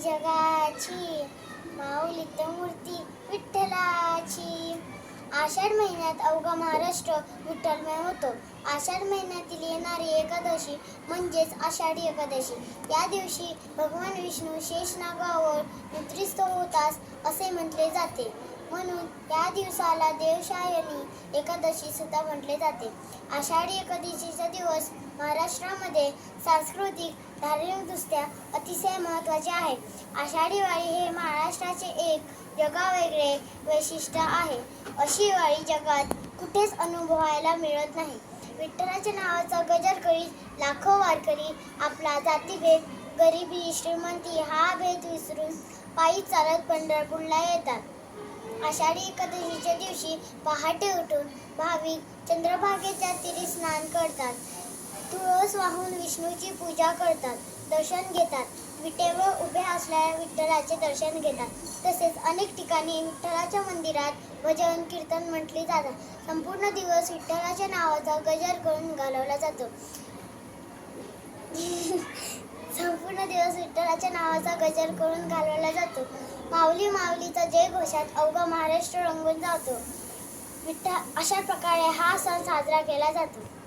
जगाची माऊलीत मूर्ती विठ्ठलाची. आषाढ महिन्यात अवघा महाराष्ट्र विठ्ठलमय होतो. आषाढ महिन्यातील येणारी एकादशी म्हणजेच आषाढी एकादशी. या दिवशी भगवान विष्णू शेषनागावर निद्रिस्त होतास असे म्हटले जाते. म्हणून या दिवसाला देवशायनी एकादशी सुद्धा म्हटले जाते. आषाढी एकादशीचा दिवस महाराष्ट्रामध्ये सांस्कृतिक धार्मिकदृष्ट्या अतिशय महत्त्वाचे आहे. आषाढी वारी हे महाराष्ट्राचे एक जगावेगळे वैशिष्ट्य आहे. अशी वारी जगात कुठेच अनुभवायला मिळत नाही. विठ्ठलाच्या नावाचा गजर करीत लाखो वारकरी आपला जातीभेद गरिबी श्रीमंती हा भेद विसरून पायी चालत पंढरपूरला येतात. आषाढी एकादशीच्या दिवशी पहाटे उठून भाविक चंद्रभागेच्या तीरी स्नान करतात. तुळस वाहून विष्णूची पूजा करतात दर्शन घेतात. विटेवर उभे असलेल्या विठ्ठलाचे दर्शन घेतात. तसेच अनेक ठिकाणी विठ्ठलाच्या मंदिरात भजन कीर्तन म्हटले जातात. संपूर्ण दिवस विठ्ठलाच्या नावाचा गजर करून घालवला जातो. संपूर्ण दिवस विठ्ठलाच्या नावाचा गजर करून घालवला जातो. माऊली माऊलीचा जय घोषात अवघा महाराष्ट्र रंगून जातो. विठ्ठल अशा प्रकारे हा सण साजरा केला जातो.